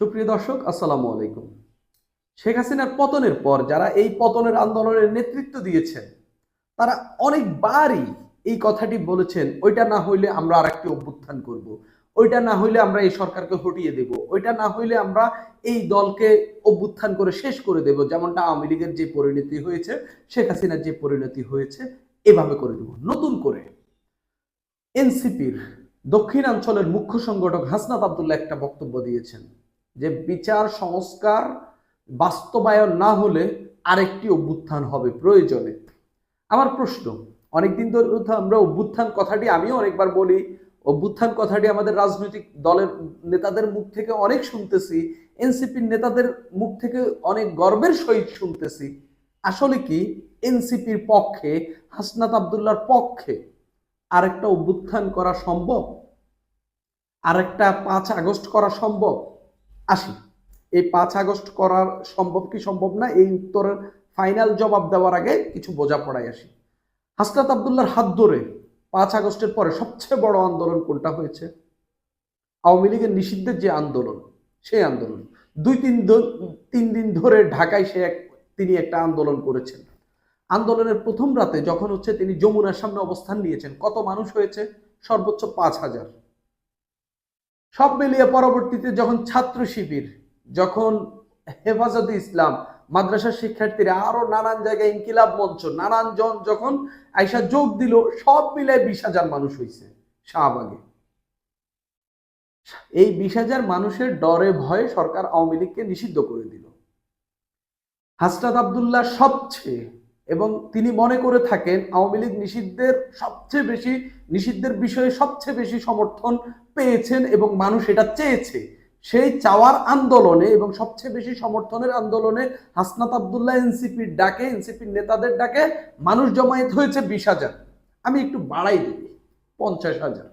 সুপ্রিয় দর্শক, আসসালামু আলাইকুম। শেখ হাসিনার পতনের পর যারা এই পতনের আন্দোলনের নেতৃত্ব দিয়েছেন, তারা অনেকবারই এই কথাটি বলেছেন, ওইটা না হইলে আমরা আর একটি অভ্যুত্থান করব। ওইটা না হইলে আমরা এই সরকারকে হটিয়ে দেব। ওইটা না হইলে আমরা এই দলকে অভ্যুত্থান করে শেষ করে দেব। যেমনটা আওয়ামী লীগের যে পরিণতি হয়েছে, শেখ হাসিনার যে পরিণতি হয়েছে, এভাবে করে দেব। নতুন করে এনসিপির দক্ষিণাঞ্চলের মুখ্য সংগঠক হাসনাত আবদুল্লাহ একটা বক্তব্য দিয়েছেন। যে বিচার, সংস্কার বাস্তবায়ন না হলে আরেকটি অভ্যুত্থান হবে প্রয়োজনে। আমার প্রশ্ন, অনেকদিন ধরে আমরা অভ্যুত্থান কথাটি আমিও অনেকবার বলি, অভ্যুত্থান কথাটি আমাদের রাজনৈতিক দলের নেতাদের মুখ থেকে অনেক শুনতেছি এনসিপির নেতাদের মুখ থেকে অনেক গর্বের সহিত শুনতেছি। আসলে কি এনসিপির পক্ষে, হাসনাত আবদুল্লার পক্ষে আরেকটা অভ্যুত্থান করা সম্ভব? আরেকটা পাঁচ আগস্ট করা সম্ভব? আসি। এই পাঁচ আগস্ট করার সম্ভব কি সম্ভব না? এই উত্তরের ফাইনাল জবাব দেওয়ার আগে কিছু বোঝাপড়ায় আসি। হাসনাত আবদুল্লার হাত ধরে পাঁচ আগস্টের পরে সবচেয়ে বড় আন্দোলন কোনটা হয়েছে? আওয়ামী লীগের নিষিদ্ধের যে আন্দোলন, সেই আন্দোলন। দুই, তিন তিন দিন ধরে ঢাকায় সে এক, তিনি একটা আন্দোলন করেছেন। আন্দোলনের প্রথম রাতে যখন হচ্ছে তিনি যমুনার সামনে অবস্থান নিয়েছেন, কত মানুষ হয়েছে? সর্বোচ্চ পাঁচ হাজার। সব মিলিয়ে পরবর্তীতে যখন ছাত্র শিবির, যখন হেফাজতে ইসলাম, মাদ্রাসার শিক্ষার্থীরা আরও নানান জায়গায় ইনকিলাব মঞ্চ, নানান জন যখন আইসা যোগ দিল, সব মিলায় বিশ হাজার মানুষ হয়েছে শাহবাগে। এই বিশ হাজার মানুষের ডরে ভয়ে সরকার আওয়ামী লীগকে নিষিদ্ধ করে দিল। হাসনাত আবদুল্লাহ সবচেয়ে এবং তিনি মনে করে থাকেন আওয়ামী লীগ নিষিদ্ধের সবচেয়ে বেশি, নিষিদ্ধের বিষয়ে সবচেয়ে বেশি সমর্থন পেয়েছেন এবং মানুষ এটা চেয়েছে। সেই চাওয়ার আন্দোলনে এবং সবচেয়ে বেশি সমর্থনের আন্দোলনে হাসনাত আবদুল্লাহ এনসিপির ডাকে, এনসিপির নেতাদের ডাকে মানুষ জমায়েত হয়েছে বিশ হাজার। আমি একটু বাড়াই দিই, পঞ্চাশ হাজার।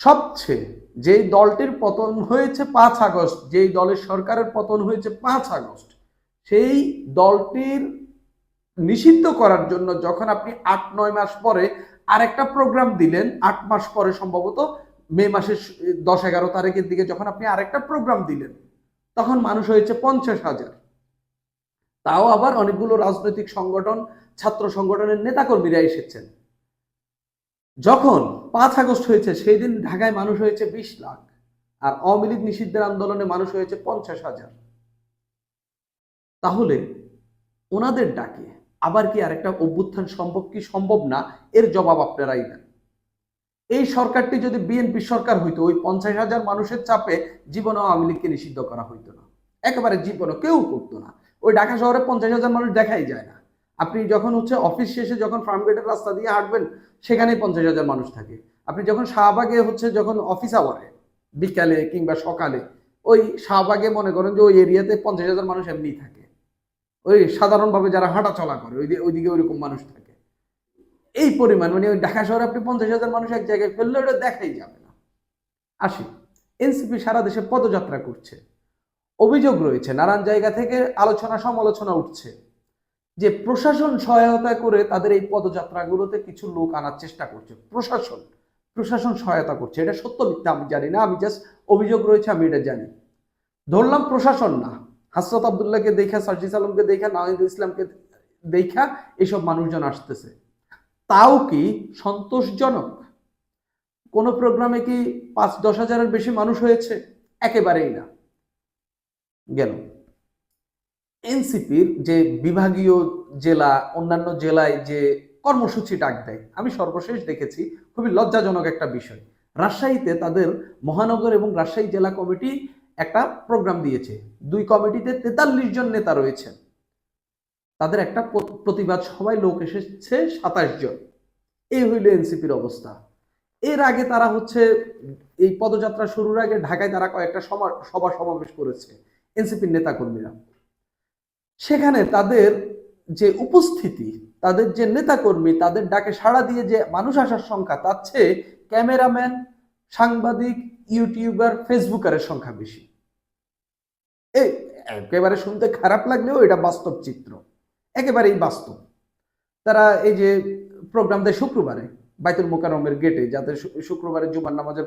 সবচেয়ে যেই দলটির পতন হয়েছে পাঁচ আগস্ট, যেই দলের সরকারের পতন হয়েছে পাঁচ আগস্ট সেই দলটির নিষিদ্ধ করার জন্য যখন আপনি আট, নয় মাস পরে আরেকটা প্রোগ্রাম দিলেন, আট মাস পরে সম্ভবত মে মাসের দশ, এগারো তারিখের দিকে যখন আপনি আরেকটা প্রোগ্রাম দিলেন, তখন মানুষ হয়েছে পঞ্চাশ হাজার। তাও আবার অনেকগুলো রাজনৈতিক সংগঠন, ছাত্র সংগঠনের নেতাকর্মীরা এসেছেন। যখন পাঁচ আগস্ট হয়েছে, সেই দিন ঢাকায় মানুষ হয়েছে বিশ লাখ, আর আওয়ামী নিষিদ্ধের আন্দোলনে মানুষ হয়েছে পঞ্চাশ হাজার। তাহলে ওনাদের ডাকে আবার কি আরেকটা অভ্যুত্থান সম্ভব কি সম্ভব না? এর জবাব আপনারাই দেন। এই সরকারটি যদি বিএনপি সরকার হইতো, ওই পঞ্চাশ হাজার মানুষের চাপে জীবনে আওয়ামী লীগকে নিষিদ্ধ করা হইতো না। একেবারে জীবনে কেউ করতো না। ওই ঢাকা শহরে পঞ্চাশ হাজার মানুষ দেখাই যায় না। আপনি যখন হচ্ছে অফিস শেষে যখন ফার্মগেটের রাস্তা দিয়ে হাঁটবেন, সেখানেই পঞ্চাশ হাজার মানুষ থাকে। আপনি যখন শাহবাগে হচ্ছে যখন অফিস আওয়ারে বিকালে কিংবা সকালে, ওই শাহবাগে মনে করেন যে ওই এরিয়াতে পঞ্চাশ হাজার মানুষ এমনি থাকে। ওই সাধারণভাবে যারা হাঁটা চলা করে, ওই ওইদিকে ওইরকম মানুষ থাকে। এই পরিমাণ মানে ওই ঢাকা শহরে আপনি পঞ্চাশ হাজার মানুষ এক জায়গায় ফেললে ওটা দেখাই যাবে না। আসি। এনসিপি সারা দেশে পদযাত্রা করছে। অভিযোগ রয়েছে, নানান জায়গা থেকে আলোচনা, সমালোচনা উঠছে যে প্রশাসন সহায়তা করে তাদের এই পদযাত্রাগুলোতে কিছু লোক আনার চেষ্টা করছে। প্রশাসন প্রশাসন সহায়তা করছে। এটা সত্য মিথ্যা আমি জানি না, আমি জাস্ট অভিযোগ রয়েছে, আমি এটা জানি। ধরলাম প্রশাসন না। হাসরত আবদুল্লাহকে দেখা সার্জিস আলমকে দেখা, নাহিদ ইসলামকে দেখা এইসব মানুষজন আসতেছে। তাও কি সন্তোষজনক? কোন প্রোগ্রামে কি পাঁচ দশ হাজারের বেশি মানুষ হয়েছে? একেবারেই না। গেল। এনসিপির যে বিভাগীয় জেলা, অন্যান্য জেলায় যে কর্মসূচি ডাক দেয়, আমি সর্বশেষ দেখেছি, খুবই লজ্জাজনক একটা বিষয়। রাজশাহীতে তাদের মহানগর এবং রাজশাহী জেলা কমিটি একটা প্রোগ্রাম দিয়েছে। দুই কমিটিতে তেতাল্লিশ জন নেতা রয়েছেন। তাদের একটা প্রতিবাদ সভায় লোক এসেছে সাতাশ জন। এই হইল এনসিপির অবস্থা। এর আগে তারা হচ্ছে, এই পদযাত্রা শুরুর আগে ঢাকায় তারা কয়েকটা সভা সমাবেশ করেছে এনসিপির নেতাকর্মীরা। সেখানে তাদের যে উপস্থিতি, তাদের যে নেতাকর্মী, তাদের ডাকে সাড়া দিয়ে যে মানুষ আসার সংখ্যা, তার চেয়ে ক্যামেরাম্যান, সাংবাদিক, ইউটিউবার, ফেসবুকারের সংখ্যা বেশি। এই একেবারে শুনতে খারাপ লাগলেও এটা বাস্তব চিত্র। একেবারেই বাস্তব। তারা এই যে প্রোগ্রাম দেয় শুক্রবারে, বাইতুল মোকারমের গেটে যাতে শুক্রবারে জুমার নামাজের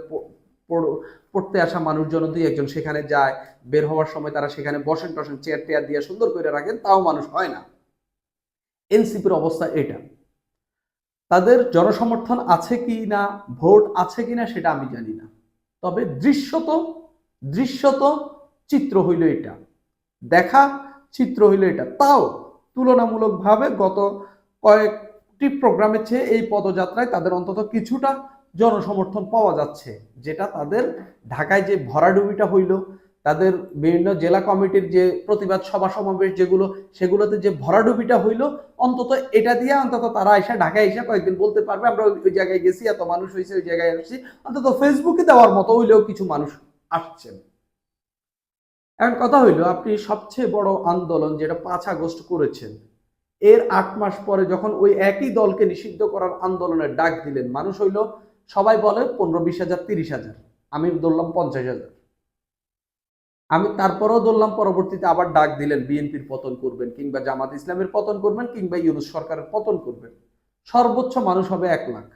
পড়তে আসা মানুষজন দুই একজন সেখানে যায়, বের হওয়ার সময় তারা সেখানে বসেন টসেন চেয়ার টেয়ার দিয়ে সুন্দর করে রাখেন, তাও মানুষ হয় না। এনসিপির অবস্থা এটা। তাদের জনসমর্থন আছে কি না, ভোট আছে কি না, সেটা আমি জানি না। তবে দৃশ্যত দৃশ্যত চিত্র হইল এটা। দেখা চিত্র হইল এটা। তাও তুলনামূলকভাবে গত কয়েকটি প্রোগ্রামের চেয়ে এই পদযাত্রায় তাদের অন্তত কিছুটা জনসমর্থন পাওয়া যাচ্ছে, যেটা তাদের ঢাকায় যে ভরাডুবিটা হইল, তাদের বিভিন্ন জেলা কমিটির যে প্রতিবাদ সভা সমাবেশ যেগুলো, সেগুলোতে যে ভরাডুবিটা হইল, অন্তত এটা দিয়ে অন্তত তারা এসে ঢাকায় এসে কয়েকদিন বলতে পারবে, আমরা ওই জায়গায় গেছি, এত মানুষ হয়েছে ওই জায়গায় আসছি। অন্তত ফেসবুকে দেওয়ার মতো হইলেও কিছু মানুষ আসছেন। এখন কথা হইল, আপনি সবচেয়ে বড় আন্দোলন যেটা পাঁচ আগস্ট করেছেন, এর আট মাস পরে যখন ওই একই দলকে নিষিদ্ধ করার আন্দোলনের ডাক দিলেন, মানুষ হইল, সবাই বলে পনেরো, বিশ হাজার, তিরিশ হাজার, আমি ধরলাম পঞ্চাশ হাজার। আমি তারপরেও ধরলাম পরবর্তীতে আবার ডাক দিলেন, বিএনপির পতন করবেন কিংবা জামাত ইসলামের পতন করবেন কিংবা ইউনুস সরকারের পতন করবেন। সর্বোচ্চ মানুষ হবে এক লাখ।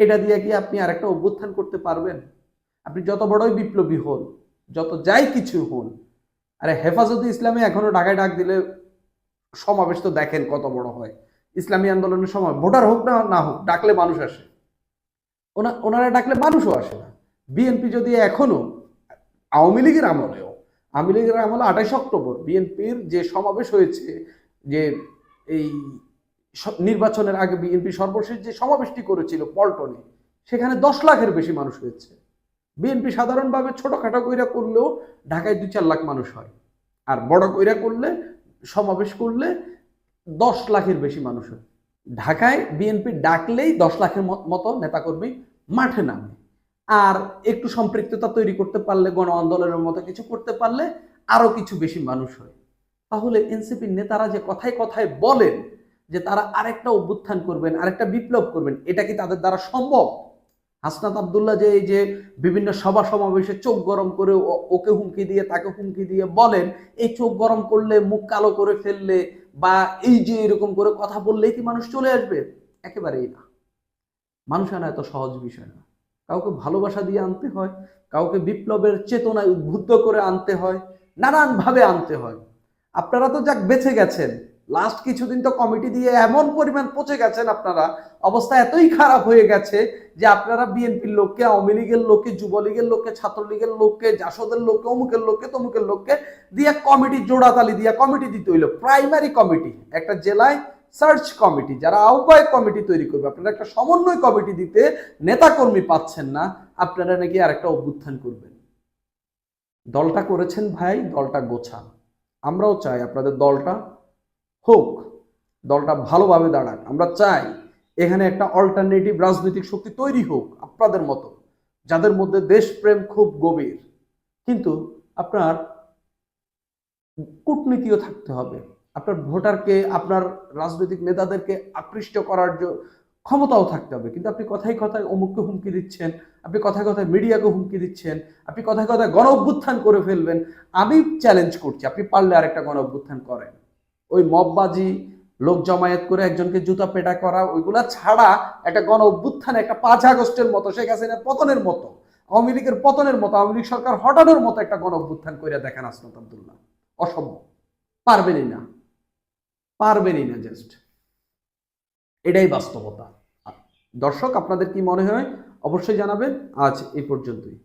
এটা দিয়ে কি আপনি আরেকটা অভ্যুত্থান করতে পারবেন? আপনি যত বড়ই বিপ্লবী হন যত যাই কিছু হন, আরে হেফাজতে ইসলামে এখনও ঢাকায় ডাক দিলে সমাবেশ তো দেখেন কত বড় হয়। ইসলামী আন্দোলনের সময় ভোটার হোক না না হোক, ডাকলে মানুষ আসে। ওনা- ওনারা ডাকলে মানুষও আসে না। বিএনপি যদি এখনও, আওয়ামী লীগের আমলেও, আওয়ামী লীগের আমলে আঠাইশ অক্টোবর বিএনপির যে সমাবেশ হয়েছে, যে এই নির্বাচনের আগে বিএনপি সর্বশেষ যে সমাবেশটি করেছিল পল্টনে, সেখানে দশ লাখের বেশি মানুষ হয়েছে। বিএনপি সাধারণভাবে ছোটখাটো কইরা করলেও ঢাকায় দুই চার লাখ মানুষ হয়। আর বড় কইরা করলে, সমাবেশ করলে দশ লাখের বেশি মানুষ হয়। ঢাকায় বিএনপি ডাকলেই দশ লাখের মতো নেতাকর্মী মাঠে নামে। আর একটু সম্পৃক্ততা তৈরি করতে পারলে, গণ আন্দোলনের মতো কিছু করতে পারলে আরও কিছু বেশি মানুষ হয়। তাহলে এনসিপির নেতারা যে কথায় কথায় বলেন যে তারা আরেকটা অভ্যুত্থান করবেন, আরেকটা বিপ্লব করবেন, এটা কি তাদের দ্বারা সম্ভব? হাসনাত আবদুল্লাহ যে এই যে বিভিন্ন সভা সমাবেশে চোখ গরম করে ওকে হুমকি দিয়ে, তাকে হুমকি দিয়ে বলেন, এই চোখ গরম করলে মুখ কালো করে ফেললে বা এই যে এরকম করে কথা বললেই কি মানুষ চলে আসবে? একেবারেই না। মানুষ আনা এত সহজ বিষয় না। কাউকে ভালোবাসা দিয়ে আনতে হয়, কাউকে বিপ্লবের চেতনায় উদ্বুদ্ধ করে আনতে হয়, নানানভাবে আনতে হয়। আপনারা তো যাক বেঁচে গেছেন লাস্ট কিছুদিন তো কমিটি দিয়ে এমন পরিমাণ পচে গেছেন আপনারা, অবস্থা এতই খারাপ হয়ে গেছে যে আপনারা বিএনপির লোককে, আওয়ামী লীগের লোককে, যুবলীগের লোককে, ছাত্রলীগের লোককে, জাসদের লোককে, অমুকের লোককে, তমুকের লোককে দিয়ে কমিটি জোড়াতালি দিয়ে কমিটি দিতে হইল। প্রাইমারি কমিটি একটা জেলায় সার্চ কমিটি যারা আহ্বায়ক কমিটি তৈরি করবে। আপনারা একটা সমন্বয় কমিটি দিতে নেতাকর্মী পাচ্ছেন না, আপনারা নাকি আর একটা অভ্যুত্থান করবেন। দলটা করেছেন ভাই, দলটা গোছান। আমরাও চাই আপনাদের দলটা হোক, দলটা ভালোভাবে দাঁড়াক। আমরা চাই এখানে একটা অল্টারনেটিভ রাজনৈতিক শক্তি তৈরি হোক, আপনাদের মতো, যাদের মধ্যে দেশপ্রেম খুব গভীর। কিন্তু আপনার কূটনীতিও থাকতে হবে। আপনার ভোটারকে, আপনার রাজনৈতিক নেতাদেরকে আকৃষ্ট করার জ- ক্ষমতাও থাকতে হবে। কিন্তু আপনি কথায় কথায় অমুককে হুমকি দিচ্ছেন, আপনি কথায় কথায় মিডিয়াকে হুমকি দিচ্ছেন, আপনি কথায় কথায় গণ অভ্যুত্থান করে ফেলবেন। আমি চ্যালেঞ্জ করছি, আপনি পারলে আরেকটা গণ অভ্যুত্থান করেন। ওই মববাজি, লোক জমায়েত করে একজনকে জুতা পেটা করা, ওইগুলা ছাড়া একটা গণ অভ্যুত্থান একটা পাঁচ আগস্টের মতো, শেখ হাসিনার পতনের মতো, আওয়ামী লীগের পতনের মতো, আওয়ামী লীগ সরকার হটানোর মতো একটা গণ অভ্যুত্থান করে দেখেন আসনত আবদুল্লাহ। অসম্ভব। পারবেনই না। পারবেনই না জাস্ট এটাই বাস্তবতা। দর্শক, আপনাদের কি মনে হয়? অবশ্যই জানাবেন। আজ এই পর্যন্তই।